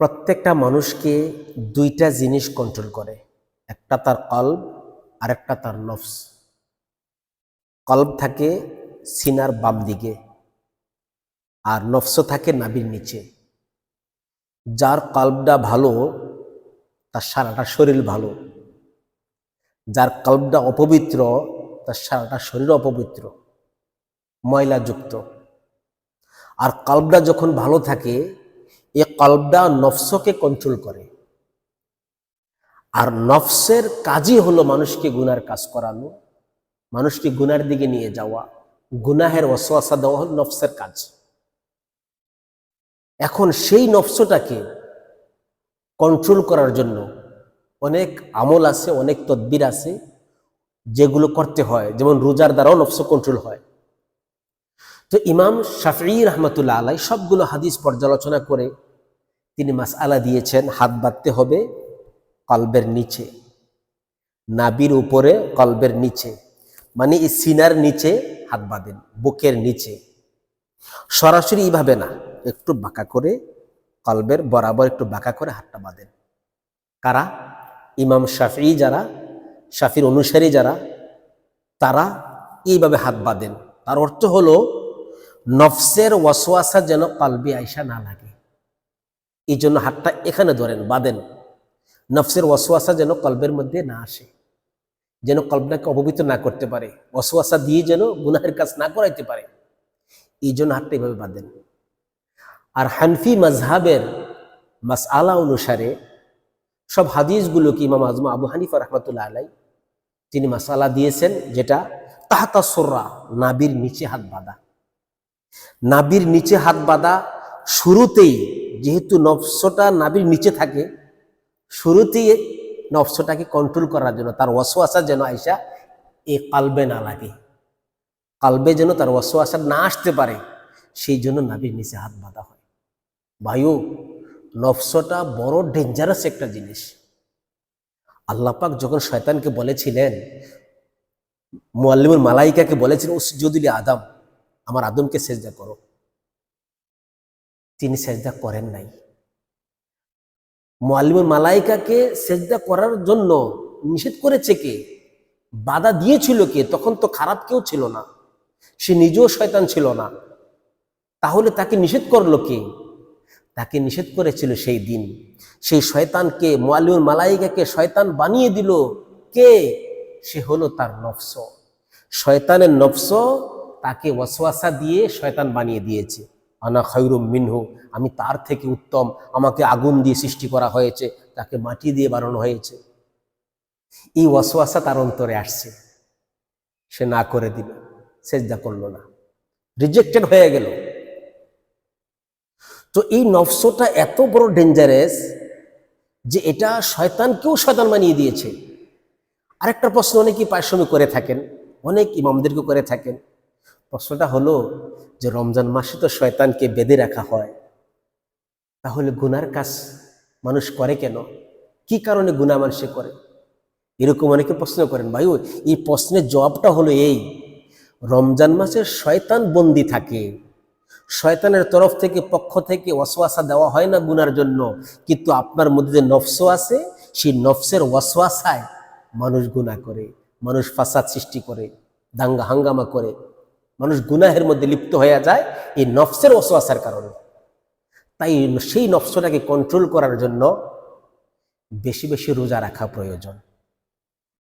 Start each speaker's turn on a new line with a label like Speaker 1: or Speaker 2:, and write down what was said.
Speaker 1: প্রত্যেকটা মানুষকে দুইটা জিনিস কন্ট্রোল করে, একটা তার কল্ব আর একটা তার নফস। কল্ব থাকে সিনার বাম দিকে আর নফস থাকে নাবির নিচে। যার কল্বটা ভালো, তার সারাটা শরীর ভালো। যার কল্বটা অপবিত্র, তার সারাটা শরীর অপবিত্র, ময়লাযুক্ত। আর কল্বটা যখন ভালো থাকে এ কল্বটা নফসকে কন্ট্রোল করে। আর নফসের কাজই হলো মানুষকে গুনার কাজ করানো, মানুষকে গুনার দিকে নিয়ে যাওয়া, গুনাহের অসোয়াশা দেওয়া হল নফসের কাজ। এখন সেই নফসটাকে কন্ট্রোল করার জন্য অনেক আমল আছে, অনেক তদবির আছে, যেগুলো করতে হয়। যেমন রোজার দ্বারাও নফস কন্ট্রোল হয়। তো ইমাম শাফি রহমতুল্লাহ আলাই সবগুলো হাদিস পর্যালোচনা করে তিনি মাস আলা দিয়েছেন, হাত বাঁধতে হবে কলবের নিচে, নাবির উপরে কলবের নিচে মানে এই সিনার নিচে হাত বাঁধেন, বুকের নিচে। সরাসরি এইভাবে না, একটু বাঁকা করে কলবের বরাবর একটু বাঁকা করে হাতটা বাঁধেন। কারা? ইমাম শাফি যারা শাফির অনুসারী যারা, তারা এইভাবে হাত বাঁধেন। তার অর্থ হলো, নফসের ওয়াসওয়াসা যেন কালবে আয়সা না লাগে। এই জন্য হাতটা এখানে ধরেন, বাঁধেন। নফসের ওয়াসওয়াসা যেন কলবের মধ্যে না আসে, যেন কল্পনাকে অপবিত্র না করতে পারে, ওয়াসওয়াসা দিয়ে যেন গুনাহের কাজ না করাইতে পারে। এই জন্য হাতটা এভাবে বাঁধেন। আর হানফি মাজহাবের মাস আলা অনুসারে সব হাদিসগুলোকে ইমাম আজম আবু হানিফা রহমতুল্লাহ আলাই, তিনি মাসালা দিয়েছেন যেটা তাহাতা সোর্রা নাবির নিচে হাত বাঁধা। নাবির নিচে হাত বাঁধা শুরুতেই যেহেতু নফসটা নাবির নিচে থাকে, শুরুতেই নফসটাকে কন্ট্রোল করার জন্য, তার ওয়াসওয়াসা যেন আইসা এ কালবে না লাগে। কালবে যেন তার ওয়াসওয়াসা না আসতে পারে, সেই জন্য নাবির নিচে হাত বাঁধা হয়। বায়ু নফসটা বড় ডেঞ্জারাস একটা জিনিস। আল্লাপাক যখন শয়তানকে বলেছিলেন মোয়াল্লিমুল মালাইকাকে বলেছিলেন উসজুদুল আদম, আমার আদমকে সেজদা করো। তিনি সেজদা করেন নাই। মোয়াল্লিমুল মালাইকাকে সেজদা করার জন্য নিষেধ করেছে কে? বাধা দিয়েছিল কে? তখন তো খারাপ কেউ ছিল না। সে নিজেও শয়তান ছিল না। তাহলে তাকে নিষেধ করল কে? তাকে নিষেধ করেছিল সেই দিন। সেই শয়তানকে মোয়ালিউল মালাইকাকে শয়তান বানিয়ে দিল কে? সে হলো তার নফস। শয়তানের নফস তাকে ওয়াসওয়াসা দিয়ে শয়তান বানিয়ে দিয়েছে। আনা খৈরুম মিনহু, আমি তার থেকে উত্তম, আমাকে আগুন দিয়ে সৃষ্টি করা হয়েছে, তাকে মাটি দিয়ে বানানো হয়েছে। এই ওয়াসওয়াসা তার অন্তরে আসছে। সে না করে দিল, সেজদা করল না। রিজেক্টেড হয়ে গেল। তো এই নফসটা এত বড় ডেঞ্জারাস যে এটা শয়তানকেও শয়তান বানিয়ে দিয়েছে। আরেকটা প্রশ্ন, অনেকেই পারিশ্রমিক করে থাকেন, অনেক ইমামদেরকে করে থাকেন। প্রশ্নটা হলো যে রমজান মাসে তো শয়তানকে বেঁধে রাখা হয়। তাহলে গুনার কাজ মানুষ করে কেন? কি কারণে গুণা মানুষে করে? এরকম অনেকে প্রশ্ন করেন, ভাই এই প্রশ্নের জবাবটা হলো এই, রমজান মাসে শয়তান বন্দি থাকে। শয়তানের তরফ থেকে, পক্ষ থেকে ওয়াসওয়াসা দেওয়া হয় না গুনার জন্য। কিন্তু আপনার মধ্যে যে নফস আছে, সেই নফসের ওয়াসওয়াসায় মানুষ গুনাহ করে, মানুষ ফাসাদ সৃষ্টি করে, দাঙ্গা হাঙ্গামা করে। মানুষ গুনাহের মধ্যে লিপ্ত হয়ে যায়, এই নফসের ওয়াসওয়াসার কারণে। তাই সেই নফসটাকে কন্ট্রোল করার জন্য বেশি বেশি রোজা রাখা প্রয়োজন।